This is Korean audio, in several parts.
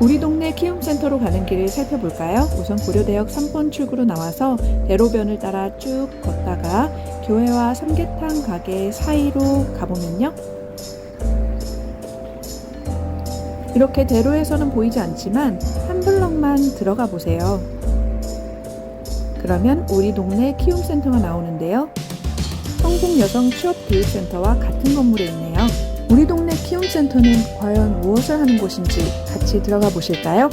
우리 동네 키움센터로 가는 길을 살펴볼까요? 우선 고려대역 3번 출구로 나와서 대로변을 따라 쭉 걷다가 교회와 삼계탕 가게 사이로 가보면요. 이렇게 대로에서는 보이지 않지만 한 블럭만 들어가 보세요. 그러면 우리 동네 키움센터가 나오는데요. 성북 여성 취업 교육센터와 같은 건물에 있네요. 우리 동 네 키움센터는 과연 무엇을 하는 곳인지 같이 들어가 보실까요?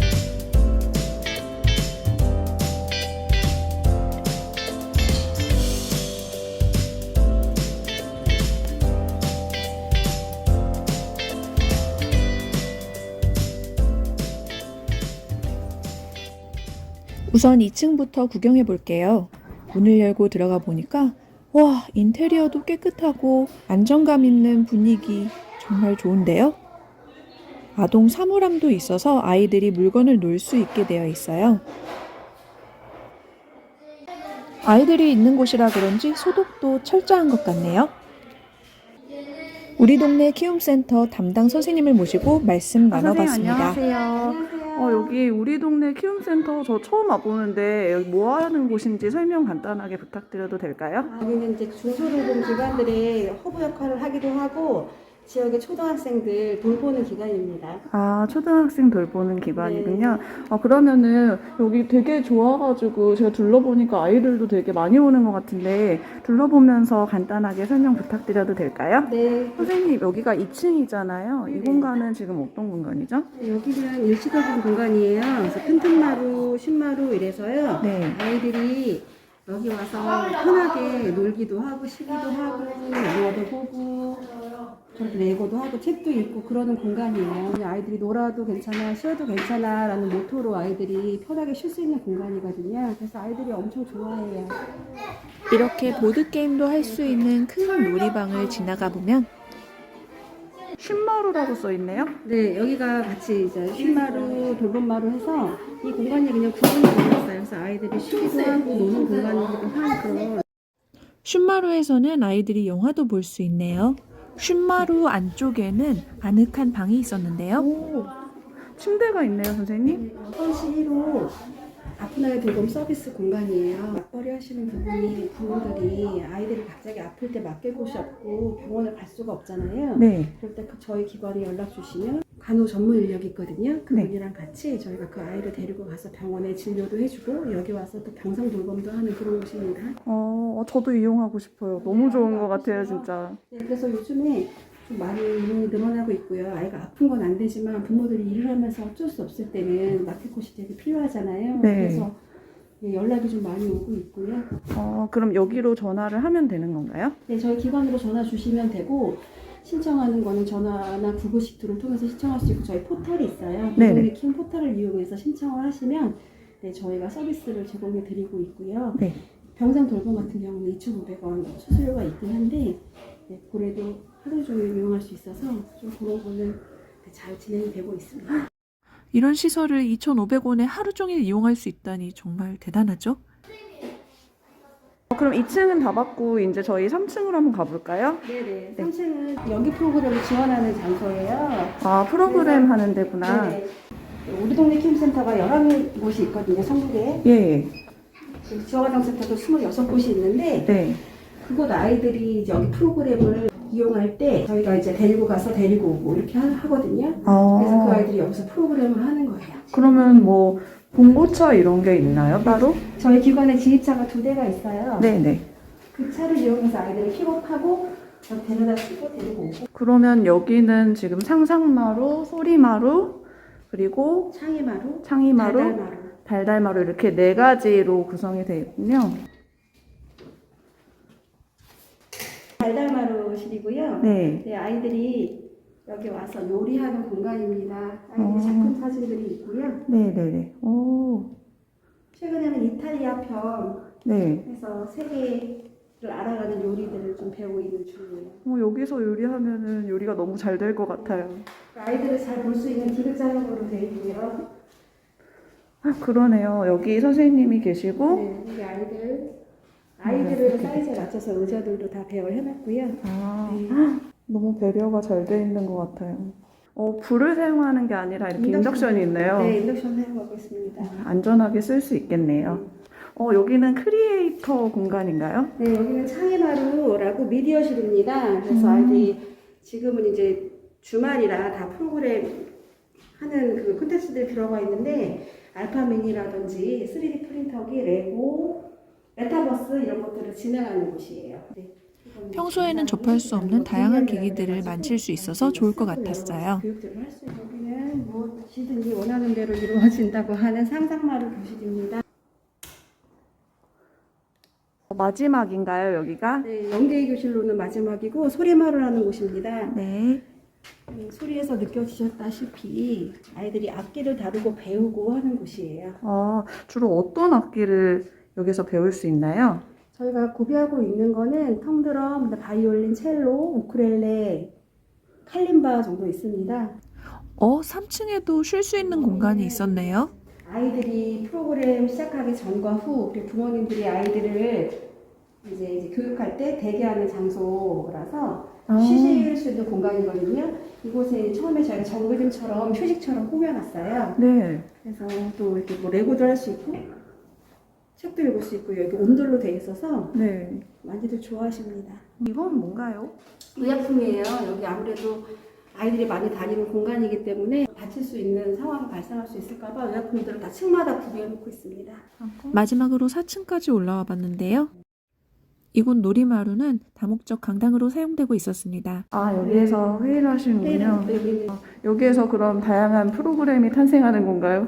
우선 2층부터 구경해 볼게요. 문을 열고 들어가 보니까 와, 인테리어도 깨끗하고 안정감 있는 분위기 정말 좋은데요? 아동 사물함도 있어서 아이들이 물건을 놓을 수 있게 되어 있어요. 아이들이 있는 곳이라 그런지 소독도 철저한 것 같네요. 우리 동네 키움센터 담당 선생님을 모시고 말씀 나눠봤습니다. 아, 안녕하세요. 어, 여기 우리 동네 키움센터 저 처음 와보는데 여기 뭐 하는 곳인지 설명 간단하게 부탁드려도 될까요? 여기는 이제 중소노동 기관들의 허브 역할을 하기도 하고 지역의 초등학생들 돌보는 기관입니다. 아, 초등학생 돌보는 기관이군요. 아, 그러면은 여기 되게 좋아가지고 제가 둘러보니까 아이들도 되게 많이 오는 것 같은데 둘러보면서 간단하게 설명 부탁드려도 될까요? 네, 선생님, 여기가 2층이잖아요. 이 네. 공간은 지금 어떤 공간이죠? 여기는 일시적인 공간이에요. 그래서 튼튼마루, 신마루 이래서요. 네. 아이들이 여기 와서 편하게 놀기도 하고 쉬기도 하고 영화도 보고 저렇게 레고도 하고 책도 읽고 그러는 공간이에요. 아이들이 놀아도 괜찮아, 쉬어도 괜찮아 라는 모토로 아이들이 편하게 쉴 수 있는 공간이거든요. 그래서 아이들이 엄청 좋아해요. 이렇게 보드게임도 할 수 있는 큰 놀이방을 지나가 보면 신마루라고 써 있네요. 네, 여기가 같이 이제 흰마루, 돌봄마루 해서 이 공간이 그냥 구분이 되어 있어요. 그래서 아이들이 쉬기도 하고 노는 공간이기도 한 그런 쉰마루에서는 아이들이 영화도 볼 수 있네요. 쉰마루 안쪽에는 아늑한 방이 있었는데요. 오, 침대가 있네요, 선생님. 서울시 1호 아픈 아이 돌봄 서비스 공간이에요. 맞벌이 하시는 부분이 부모들이 아이들이 갑자기 아플 때 맡길 곳이 없고 병원을 갈 수가 없잖아요. 네. 그럴 때 그 저희 기관에 연락 주시면 간호 전문 인력이 있거든요. 그분이랑 같이 저희가 그 아이를 데리고 가서 병원에 진료도 해주고 여기 와서 또 병상 돌봄도 하는 그런 곳입니다. 어, 저도 이용하고 싶어요. 너무 좋은 것 같아요, 진짜. 네, 그래서 요즘에 좀 많이 늘어나고 있고요. 아이가 아픈 건 안 되지만 부모들이 일을 하면서 어쩔 수 없을 때는 맡길 곳이 되게 필요하잖아요. 네. 그래서 네, 연락이 좀 많이 오고 있고요. 어, 그럼 여기로 전화를 하면 되는 건가요? 네, 저희 기관으로 전화 주시면 되고 신청하는 거는 전화나 구글 시트를 통해서 신청할 수 있고 저희 포털이 있어요. 네네. 우리 킹 포털을 이용해서 신청을 하시면 네, 저희가 서비스를 제공해 드리고 있고요. 네. 병상 돌봄 같은 경우는 2,500원 수수료가 있긴 한데 네, 그래도 하루 종일 이용할 수 있어서 좀 그런 거는 네, 잘 진행이 되고 있습니다. 이런 시설을 2,500원에 하루 종일 이용할 수 있다니 정말 대단하죠? 어, 그럼 2층은 다 받고 이제 저희 3층으로 한번 가볼까요? 네네. 3층은 연기 프로그램을 지원하는 장소예요. 아, 프로그램 하는 데구나. 네네. 우리 동네 킴센터가 11곳이 있거든요, 성북에. 예, 지원과정센터도 26곳이 있는데, 네. 그곳 아이들이 이제 여기 프로그램을 이용할 때 저희가 이제 데리고 가서 데리고 오고 이렇게 하- 하거든요. 어, 그래서 그 아이들이 여기서 프로그램을 하는 거예요. 그러면 뭐 봉고차 이런 게 있나요, 따로? 저희 기관에 지입차가 두 대가 있어요. 네네. 그 차를 이용해서 아이들을 픽업하고 저 데려다 주고 데리고 오고 그러면 여기는 지금 상상마루, 소리마루, 그리고 창의마루, 창의마루, 달달마루. 달달마루 이렇게 네 가지로 구성이 되어 있군요. 달달마루실이고요. 네. 네, 아이들이 여기 와서 요리하는 공간입니다. 아이들이 어. 작품 사진들이 있고요. 네네네. 오, 최근에는 이탈리아 편 네. 해서 세계를 알아가는 요리들을 좀 배우고 있는 중이에요. 어, 여기서 요리하면은 요리가 너무 잘 될 것 같아요. 아이들을 잘 볼 수 있는 디귿자형으로 되어 있고요. 아, 그러네요. 여기 선생님이 계시고, 네, 여기 아이들 아이들을 사이즈에 맞춰서 의자들도 다 배열 해놨고요. 아, 네. 너무 배려가 잘 돼 있는 것 같아요. 어, 불을 사용하는 게 아니라 이렇게 인덕션. 인덕션이 있네요. 네, 인덕션 사용하고 있습니다. 안전하게 쓸 수 있겠네요. 어, 여기는 크리에이터 공간인가요? 네, 여기는 창의마루라고 미디어실입니다. 그래서 음. 아이들이 지금은 이제 주말이라 다 프로그램 하는 그 콘텐츠들이 들어가 있는데 알파미니라든지 3D 프린터기, 레고, 메타버스 이런 것들을 진행하는 곳이에요. 네. 평소에는 접할 수 없는 다양한 기기들을 만질 수 있어서 좋을 것 같았어요. 교육들을 할수 있는 여기는 무엇이든지 원하는 대로 이루어진다고 하는 상상마루 교실입니다. 어, 마지막인가요, 여기가? 네, 영대의 교실로는 마지막이고 소리마루라는 곳입니다. 네. 음, 소리에서 느껴지셨다시피 아이들이 악기를 다루고 배우고 하는 곳이에요. 어, 주로 어떤 악기를 여기서 배울 수 있나요? 저희가 구비하고 있는 거는 텅드럼, 바이올린, 첼로, 우크렐레, 칼림바 정도 있습니다. 어, 3층에도 쉴 수 있는 공간이 있었네요. 아이들이 프로그램 시작하기 전과 후 그리고 부모님들이 아이들을 이제, 이제 교육할 때 대기하는 장소라서 아. 쉬실 수 있는 공간이거든요. 이곳에 처음에 저희가 정글짐처럼 휴식처럼 꾸며놨어요. 네. 그래서 또 이렇게 뭐 레고도 할 수 있고 책도 읽을 수 있고 여기 온돌로 돼 있어서 네. 많이들 좋아하십니다. 이건 뭔가요? 의약품이에요. 여기 아무래도 아이들이 많이 다니는 공간이기 때문에 다칠 수 있는 상황이 발생할 수 있을까봐 의약품들을 다 층마다 구비해 놓고 있습니다. 마지막으로 4층까지 올라와 봤는데요. 이곳 놀이마루는 다목적 강당으로 사용되고 있었습니다. 아, 여기에서 회의를 하시는군요. 네, 여기는 여기에서 그럼 다양한 프로그램이 탄생하는 건가요?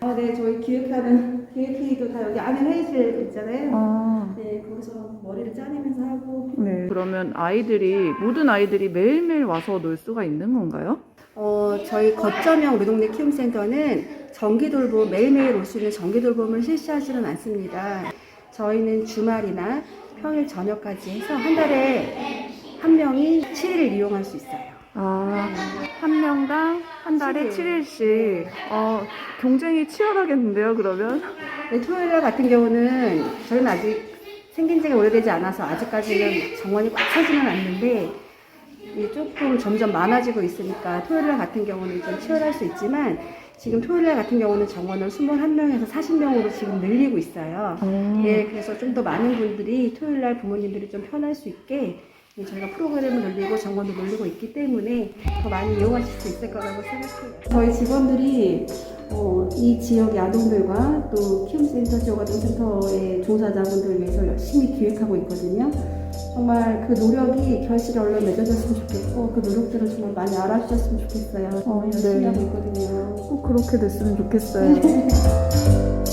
아, 네, 저희 기획하는 기획회의도 다 여기 안에 회의실 있잖아요. 아, 네, 거기서 머리를 짜내면서 하고 네. 그러면 아이들이, 모든 아이들이 매일매일 와서 놀 수가 있는 건가요? 어, 저희 거점형 우리 동네 키움센터는 정기 돌봄, 매일매일 올 수 있는 정기 돌봄을 실시하지는 않습니다. 저희는 주말이나 평일 저녁까지 해서 한 달에 한 명이 7일 이용할 수 있어요. 아, 한 명당 한 달에 칠일. 7일씩. 어, 경쟁이 치열하겠는데요, 그러면? 네, 토요일 날 같은 경우는 저희는 아직 생긴 지가 오래되지 않아서 아직까지는 정원이 꽉 차지는 않는데 이게 조금 점점 많아지고 있으니까 토요일 날 같은 경우는 좀 치열할 수 있지만 지금 토요일 날 같은 경우는 정원을 21명에서 40명으로 지금 늘리고 있어요. 어. 예, 그래서 좀 더 많은 분들이 토요일 날 부모님들이 좀 편할 수 있게 예, 저희가 프로그램을 늘리고 정원도 늘리고 있기 때문에 더 많이 이용하실 수 있을 거라고 생각해요. 저희 직원들이 어, 이 지역의 아동들과 또 키움센터 지역 아동센터의 종사자분들을 위해서 열심히 기획하고 있거든요. 정말 그 노력이 결실에 얼른 맺어졌으면 좋겠고 그 노력들을 정말 많이 알아주셨으면 좋겠어요. 어, 열심히 네. 하고 있거든요. 꼭 그렇게 됐으면 좋겠어요.